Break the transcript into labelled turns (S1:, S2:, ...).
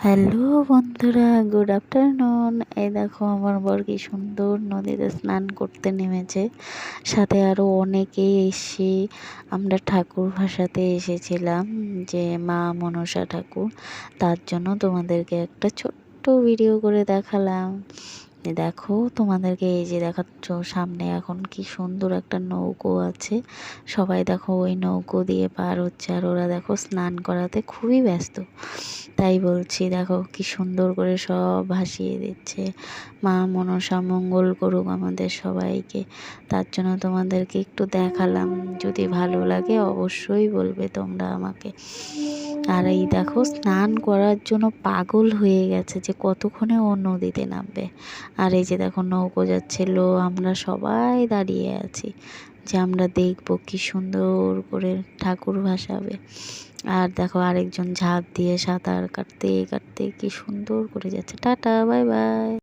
S1: Hello বন্ধুরা good afternoon এই দেখো আমার বর কি সুন্দর নদীতে স্নান করতে নেমেছে। সাথে আরও অনেকেই এসে আমরা ঠাকুর ভাষাতে এসেছিলাম যে মা মনসা ঠাকুর। তার জন্য তোমাদেরকে একটা ছোট্ট ভিডিও করে দেখালাম। দেখো, তোমাদেরকে এই যে দেখাচ্ছ, সামনে এখন কি সুন্দর একটা নৌকো আছে। সবাই দেখো ওই নৌকো দিয়ে পার হচ্ছে আর ওরা দেখো স্নান করাতে খুবই ব্যস্ত। তাই বলছি, দেখো কি সুন্দর করে সব ভাসিয়ে দিচ্ছে। মা মনসা মঙ্গল করুক আমাদের সবাইকে। তার জন্য তোমাদেরকে একটু দেখালাম। যদি ভালো লাগে অবশ্যই বলবে তোমরা আমাকে। আর এই দেখো, স্নান করার জন্য পাগল হয়ে গেছে যে কতক্ষণে ও নদীতে নামবে। আর এই যে দেখো, নৌকো যাচ্ছিল আমরা সবাই দাঁড়িয়ে আছি যে আমরা দেখব কি সুন্দর করে ঠাকুর ভাসাবে। আর দেখো, আরেকজন ঝাঁপ দিয়ে সাঁতার কাটতে কাটতে কি সুন্দর করে যাচ্ছে। Tata, bye bye.